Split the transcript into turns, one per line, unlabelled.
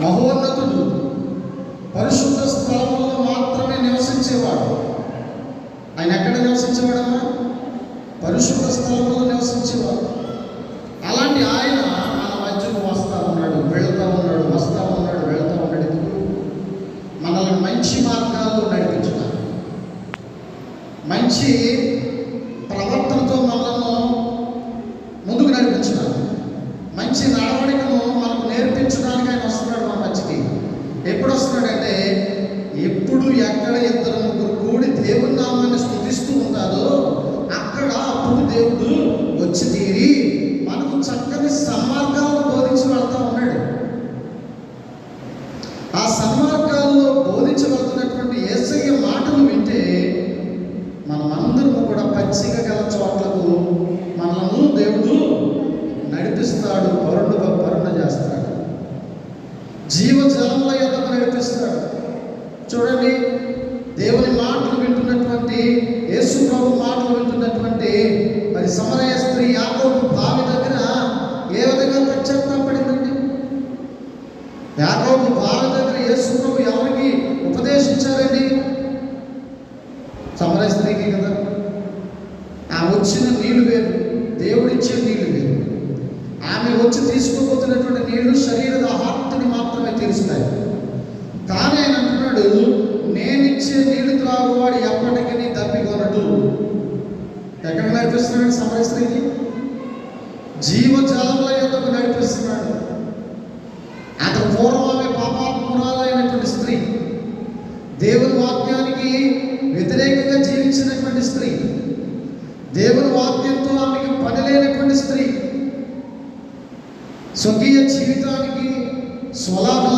మహోన్నతుడు పరిశుద్ధ స్థలంలో మాత్రమే నివసించేవాడు. ఆయన ఎక్కడ నివసించేవాడమ్మా? పరిశుద్ధ స్థలంలో నివసించేవాడు. అలాంటి ఆయన మన మధ్యకు వస్తా ఉన్నాడు వెళ్తా ఉన్నాడు వస్తా ఉన్నాడు వెళ్తా ఉన్నాడు. ఎందుకు? మనల్ని మంచి మార్గాల్లో నడిపించుతాడు. మంచి ప్రవర్తనతో మనల్ని ముందుకు నడిపించుతాడు. మంచి నడవడికను మనకు నేర్పించడానికి ఆయన వస్తున్నాడు మన మధ్యకి ఎప్పుడు వస్తున్నాడంటే ఎప్పుడు ఎక్కడ ఇద్దరు ముగ్గురు కూడి దేవుని నామాన్ని స్థుతిస్తూ ఉంటారో అక్కడ అప్పుడు దేవుడు వచ్చి తీరి మనకు చక్కని సన్మార్గాలను బోధించి వెళ్తా ఉన్నాడు. ఆ సన్మార్గాల్లో బోధించి వెళ్తున్నటువంటి ఏసయ్య మాటలు వింటే మనమందరము కూడా పచ్చిక గల చోట్లకు మనము దేవుడు నడిపిస్తాడు పరుడు పరుణ చేస్తాడు. జీవజలముల యొక్క నడిపిస్తాడు. చూడండి దేవుని మాటలు వింటున్నటువంటి యేసు ప్రభు మాటలు వింటున్నటువంటి మరి సమరయ స్త్రీ యాకోబు బావి దగ్గర ఏ విధంగా పశ్చాత్తాపడిందండి యాకోబు బావి దగ్గర యేసు ప్రభు ఎవరికి ఉపదేశించారండి? సమరయ స్త్రీకి కదా. ఆ వచ్చిన నీళ్ళు వేరు దేవుడిచ్చే నీళ్ళు వేరు. ఆమె వచ్చి తీసుకోబోతున్నట్టు నీళ్ళు శరీర దాహార్తిని మాత్రమే తీరుస్తాయి కానీ ఆయన అంటున్నాడు నేనిచ్చే నీళ్ళు త్రాగువాడు ఎప్పటికీ దప్పికొనడు ఎక్కడ నడిపిస్తున్నాడు సమర స్త్రీకి జీవజాలముల యొక్క నడిపిస్తున్నాడు. అంత పూర్వం ఆమె పాపాత్మురాలైనటువంటి స్త్రీ దేవుని వాక్యానికి వ్యతిరేకంగా జీవించినటువంటి స్త్రీ దేవుని వాక్యంతో ఆమెకి పని లేనటువంటి స్త్రీ స్వకీయ జీవితానికి స్వలాభం